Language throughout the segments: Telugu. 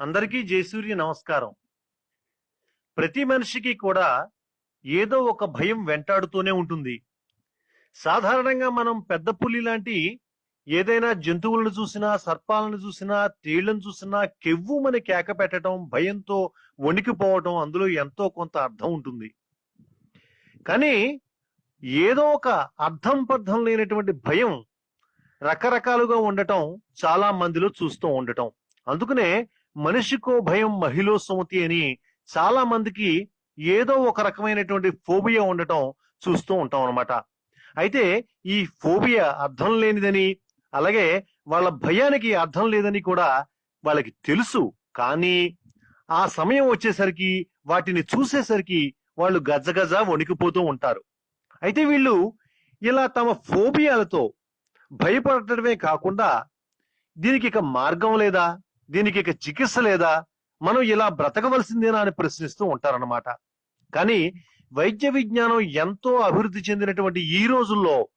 అందరికీ జయసూర్య నమస్కారం. ప్రతి మనిషికి కూడా ఏదో ఒక భయం వెంటాడుతూనే ఉంటుంది. సాధారణంగా మనం పెద్ద పులి లాంటి ఏదైనా జంతువులను చూసినా సర్పాలను చూసినా తేళ్ళను చూసినా కెవ్వుమని కేక పెట్టడం భయంతో వణికిపోవటం అందులో ఎంతో కొంత అర్థం ఉంటుంది. కానీ ఏదో ఒక అర్థం పర్థం లేనటువంటి భయం రకరకాలుగా ఉండటం చాలా మందిలో చూస్తూ ఉండటం. అందుకనే మనిషికో భయం మహిళో సుమతి అని చాలా మందికి ఏదో ఒక రకమైనటువంటి ఫోబియా ఉండటం చూస్తూ ఉంటాం అనమాట అయితే ఈ ఫోబియా అర్థం లేనిదని అలాగే వాళ్ళ భయానికి అర్థం లేదని కూడా వాళ్ళకి తెలుసు. కానీ ఆ సమయం వచ్చేసరికి వాటిని చూసేసరికి వాళ్ళు గజగజ వణికిపోతూ ఉంటారు. అయితే వీళ్ళు ఇలా తమ ఫోబియాలతో భయపడటమే కాకుండా దీనికి ఇక మార్గం లేదా? దీనికి ఇక చికిత్స లేదా? మనం ఇలా బ్రతకవలసిందేనా అని ప్రశ్నిస్తూ ఉంటారన్నమాట. కానీ వైద్య విజ్ఞానం ఎంతో అభివృద్ధి చెందినటువంటి ఈ రోజుల్లో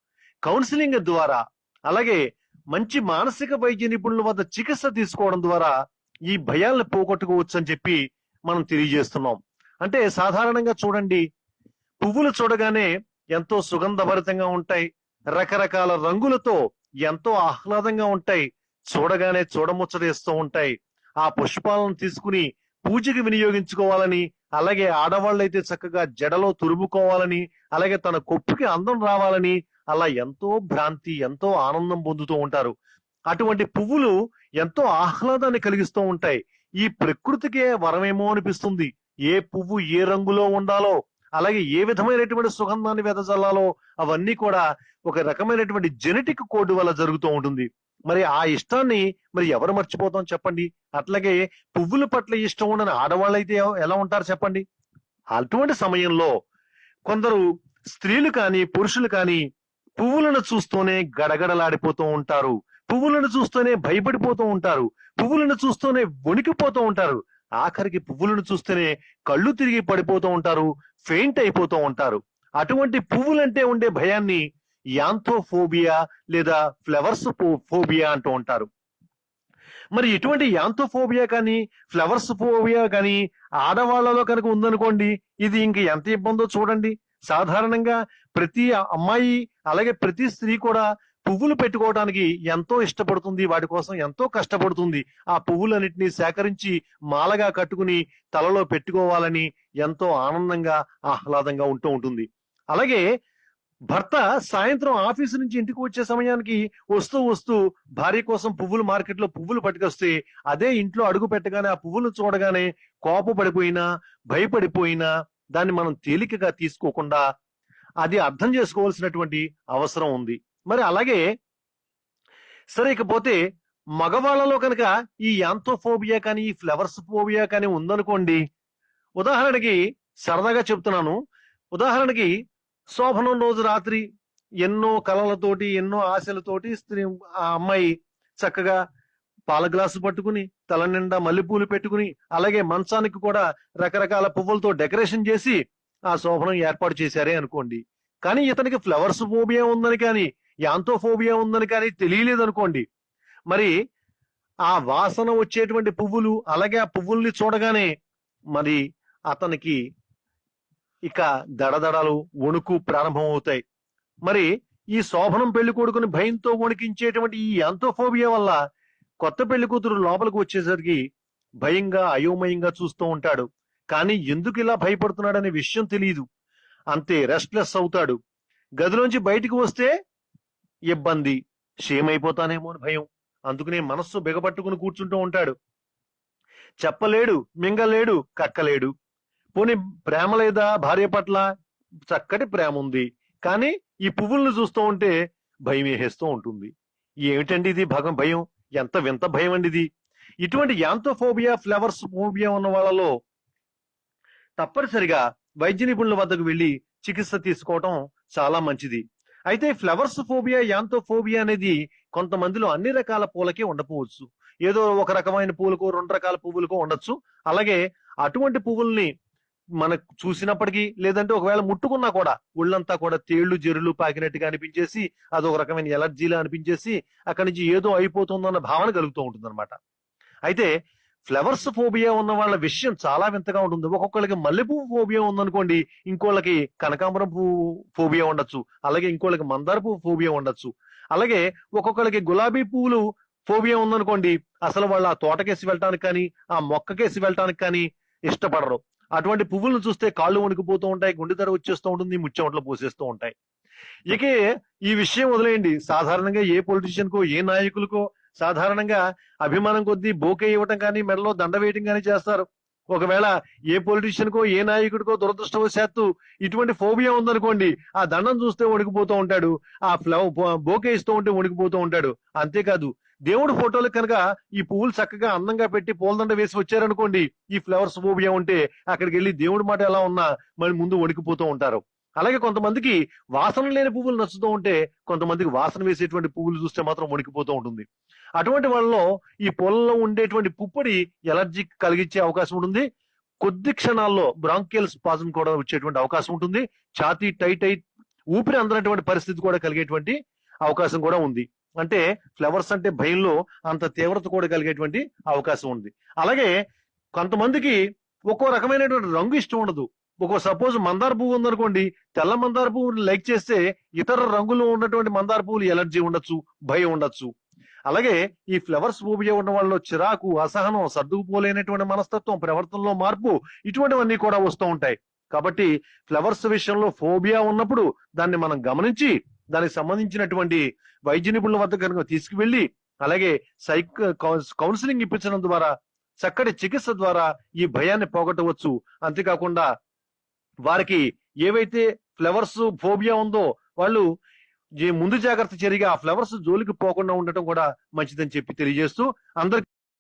కౌన్సిలింగ్ ద్వారా అలాగే మంచి మానసిక వైద్య నిపుణుల వద్ద చికిత్స తీసుకోవడం ద్వారా ఈ భయాలను పోగొట్టుకోవచ్చు అని చెప్పి మనం తెలియజేస్తున్నాం. అంటే సాధారణంగా చూడండి పువ్వులు చూడగానే ఎంతో సుగంధభరితంగా ఉంటాయి రకరకాల రంగులతో ఎంతో ఆహ్లాదంగా ఉంటాయి చూడగానే చూడముచ్చటేస్తూ ఉంటాయి. ఆ పుష్పాలను తీసుకుని పూజకి వినియోగించుకోవాలని అలాగే ఆడవాళ్ళైతే చక్కగా జడలో తురుముకోవాలని అలాగే తన కొప్పుకి అందం రావాలని అలా ఎంతో భ్రాంతి ఎంతో ఆనందం పొందుతూ ఉంటారు. అటువంటి పువ్వులు ఎంతో ఆహ్లాదాన్ని కలిగిస్తూ ఉంటాయి. ఈ ప్రకృతికే వరమేమో అనిపిస్తుంది. ఏ పువ్వు ఏ రంగులో ఉండాలో అలాగే ఏ విధమైనటువంటి సుగంధాన్ని వెదజల్లాలో అవన్నీ కూడా ఒక రకమైనటువంటి జెనెటిక్ కోడ్ వల్ల జరుగుతూ ఉంటుంది. మరి ఆ ఇష్టాన్ని మరి ఎవరు మర్చిపోతాం చెప్పండి? అట్లాగే పువ్వుల పట్ల ఇష్టం ఉండని ఆడవాళ్ళు అయితే ఎలా ఉంటారు చెప్పండి? అటువంటి సమయంలో కొందరు స్త్రీలు కానీ పురుషులు కానీ పువ్వులను చూస్తూనే గడగడలాడిపోతూ ఉంటారు. పువ్వులను చూస్తూనే భయపడిపోతూ ఉంటారు. పువ్వులను చూస్తూనే వణికిపోతూ ఉంటారు. ఆఖరికి పువ్వులను చూస్తేనే కళ్ళు తిరిగి పడిపోతూ ఉంటారు ఫెయింట్ అయిపోతూ ఉంటారు. అటువంటి పువ్వులంటే ఉండే భయాన్ని యాంథోఫోబియా లేదా ఫ్లవర్స్ ఫోబియా అంటూ ఉంటారు. మరి ఇటువంటి యాంథోఫోబియా కానీ ఫ్లవర్స్ ఫోబియా కానీ ఆడవాళ్ళలో కనుక ఉందనుకోండి ఇది ఇంక ఎంత ఇబ్బందో చూడండి. సాధారణంగా ప్రతి అమ్మాయి అలాగే ప్రతి స్త్రీ కూడా పువ్వులు పెట్టుకోవడానికి ఎంతో ఇష్టపడుతుంది వాటి కోసం ఎంతో కష్టపడుతుంది. ఆ పువ్వులన్నింటినీ సేకరించి మాలగా కట్టుకుని తలలో పెట్టుకోవాలని ఎంతో ఆనందంగా ఆహ్లాదంగా ఉంటూ ఉంటుంది. అలాగే భర్త సాయంత్రం ఆఫీసు నుంచి ఇంటికి వచ్చే సమయానికి వస్తూ వస్తూ భార్య కోసం పువ్వులు మార్కెట్లో పువ్వులు పట్టుకొస్తే అదే ఇంట్లో అడుగు పెట్టగానే ఆ పువ్వులు చూడగానే కోపపడిపోయినా భయపడిపోయినా దాన్ని మనం తేలికగా తీసుకోకుండా అది అర్థం చేసుకోవాల్సినటువంటి అవసరం ఉంది. మరి అలాగే సరే ఇకపోతే మగవాళ్ళలో కనుక ఈ యాంతోఫోబియా కానీ ఈ ఫ్లవర్స్ ఫోబియా కానీ ఉందనుకోండి ఉదాహరణకి సరదాగా చెప్తున్నాను. ఉదాహరణకి శోభనం రోజు రాత్రి ఎన్నో కలలతోటి ఎన్నో ఆశలతోటి స్త్రీ ఆ అమ్మాయి చక్కగా పాల గ్లాసు పట్టుకుని తల నిండా మల్లెపూలు పెట్టుకుని అలాగే మంచానికి కూడా రకరకాల పువ్వులతో డెకరేషన్ చేసి ఆ శోభనం ఏర్పాటు చేశారే అనుకోండి. కానీ ఇతనికి ఫ్లవర్స్ ఫోబియా ఉందని కానీ యాంతోఫోబియా ఉందని కానీ తెలియలేదు అనుకోండి మరి ఆ వాసన వచ్చేటువంటి పువ్వులు అలాగే ఆ పువ్వుల్ని చూడగానే మరి అతనికి ఇక దడదడలు వణుకు ప్రారంభమవుతాయి. మరి ఈ శోభనం పెళ్ళి కొడుకుని భయంతో వణికించేటువంటి ఈ అంతోఫోబియా వల్ల కొత్త పెళ్ళి కూతురు లోపలికి వచ్చేసరికి భయంగా అయోమయంగా చూస్తూ ఉంటాడు. కానీ ఎందుకు ఇలా భయపడుతున్నాడనే విషయం తెలియదు అంతే రెస్ట్లెస్ అవుతాడు. గదిలోంచి బయటికి వస్తే ఇబ్బంది. క్షేమైపోతానేమో అని భయం. అందుకనే మనస్సు బిగపట్టుకుని కూర్చుంటూ ఉంటాడు. చెప్పలేడు మింగలేడు కక్కలేడు. పోనీ ప్రేమ లేదా భార్య పట్ల చక్కటి ప్రేమ ఉంది. కానీ ఈ పువ్వులను చూస్తూ ఉంటే భయం వేసేస్తూ ఉంటుంది. ఏమిటండి ఇది భగం భయం? ఎంత వింత భయం అండి ఇది. ఇటువంటి యాంతోఫోబియా ఫ్లవర్స్ ఫోబియా ఉన్న వాళ్ళలో తప్పనిసరిగా వైద్య నిపుణుల వద్దకు వెళ్ళి చికిత్స తీసుకోవటం చాలా మంచిది. అయితే ఫ్లవర్స్ ఫోబియా యాంతోఫోబియా అనేది కొంతమందిలో అన్ని రకాల పూలకే ఉండకపోవచ్చు. ఏదో ఒక రకమైన పూలకు రెండు రకాల పువ్వులకు ఉండొచ్చు. అలాగే అటువంటి పువ్వుల్ని మనకు చూసినప్పటికీ లేదంటే ఒకవేళ ముట్టుకున్నా కూడా ఒళ్ళంతా కూడా తేళ్ళు జెర్రులు పాకినట్టుగా అనిపించేసి అదొక రకమైన ఎలర్జీలా అనిపించేసి అక్కడి నుంచి ఏదో అయిపోతుందన్న భావన కలుగుతూ ఉంటుంది అనమాట అయితే ఫ్లవర్స్ ఫోబియా ఉన్న వాళ్ళ విషయం చాలా వింతగా ఉంటుంది. ఒక్కొక్కరికి మల్లెపువ్వు ఫోబియా ఉందనుకోండి ఇంకోళ్ళకి కనకాంబరం పువ్వు ఫోబియా ఉండొచ్చు అలాగే ఇంకోళ్ళకి మందార పువ్వు ఫోబియా ఉండొచ్చు. అలాగే ఒక్కొక్కరికి గులాబీ పువ్వులు ఫోబియా ఉందనుకోండి అసలు వాళ్ళు ఆ తోటకేసి వెళ్ళటానికి కానీ ఆ మొక్కకేసి వెళ్ళటానికి కానీ ఇష్టపడరు. అటువంటి పువ్వులను చూస్తే కాళ్ళు వణికిపోతూ ఉంటాయి గుండె ధర వచ్చేస్తూ ఉంటుంది ముచ్చెమట్లో పోసేస్తూ ఉంటాయి. ఇక ఈ విషయం వదిలేయండి. సాధారణంగా ఏ పొలిటీషియన్కో ఏ నాయకులకో సాధారణంగా అభిమానం కొద్దీ బోకే ఇవ్వటం కానీ మెడలో దండ వేయటం కానీ చేస్తారు. ఒకవేళ ఏ పొలిటీషియన్కో ఏ నాయకుడికో దురదృష్టవశాత్తు ఇటువంటి ఫోబియా ఉందనుకోండి ఆ దండం చూస్తే వణికిపోతూ ఉంటాడు ఆ ఫ్లవ్ బోకే ఇస్తూ ఉంటే వణికిపోతూ ఉంటాడు. అంతేకాదు దేవుడి ఫోటోలకు కనుక ఈ పువ్వులు చక్కగా అందంగా పెట్టి పూలదండ వేసి వచ్చారనుకోండి ఈ ఫ్లవర్స్ ఫోబియా ఉంటే అక్కడికి వెళ్ళి దేవుడి మాట ఎలా ఉన్నా మరి ముందు వణికిపోతూ ఉంటారు. అలాగే కొంతమందికి వాసన లేని పువ్వులు నచ్చుతూ ఉంటే కొంతమందికి వాసన వేసేటువంటి పువ్వులు చూస్తే మాత్రం వణికిపోతూ ఉంటుంది. అటువంటి వాళ్ళలో ఈ పొలంలో ఉండేటువంటి పుప్పొడి ఎలర్జీ కలిగించే అవకాశం ఉంటుంది. కొద్ది క్షణాల్లో బ్రాంకియల్ స్పాజం కూడా వచ్చేటువంటి అవకాశం ఉంటుంది. ఛాతీ టైట్ అయి ఊపిరి అందనటువంటి పరిస్థితి కూడా కలిగేటువంటి అవకాశం కూడా ఉంది. అంటే ఫ్లవర్స్ అంటే భయంలో అంత తీవ్రత కూడా కలిగేటువంటి అవకాశం ఉంది. అలాగే కొంతమందికి ఒక్కో రకమైనటువంటి రంగు ఇష్టం ఉండదు. ఒక సపోజ్ మందార పువ్వు ఉందనుకోండి తెల్ల మందార పువ్వుని లైక్ చేస్తే ఇతర రంగులో ఉన్నటువంటి మందార పువ్వులు ఎలర్జీ ఉండొచ్చు భయం ఉండొచ్చు. అలాగే ఈ ఫ్లవర్స్ ఫోబియా ఉన్న వాళ్ళలో చిరాకు అసహనం సర్దుకుపోలేనటువంటి మనస్తత్వం ప్రవర్తనలో మార్పు ఇటువంటివన్నీ కూడా వస్తూ ఉంటాయి. కాబట్టి ఫ్లవర్స్ విషయంలో ఫోబియా ఉన్నప్పుడు దాన్ని మనం గమనించి దానికి సంబంధించినటువంటి వైద్య నిపుణుల వద్ద కనుక తీసుకువెళ్ళి అలాగే సైక్ కౌన్సిలింగ్ ఇప్పించడం ద్వారా చక్కటి చికిత్స ద్వారా ఈ భయాన్ని పోగొట్టవచ్చు. అంతేకాకుండా వారికి ఏవైతే ఫ్లవర్స్ ఫోబియా ఉందో వాళ్ళు ముందు జాగ్రత్త చర్యగా ఆ ఫ్లవర్స్ జోలికి పోకుండా ఉండటం కూడా మంచిదని చెప్పి తెలియజేస్తూ అందరికి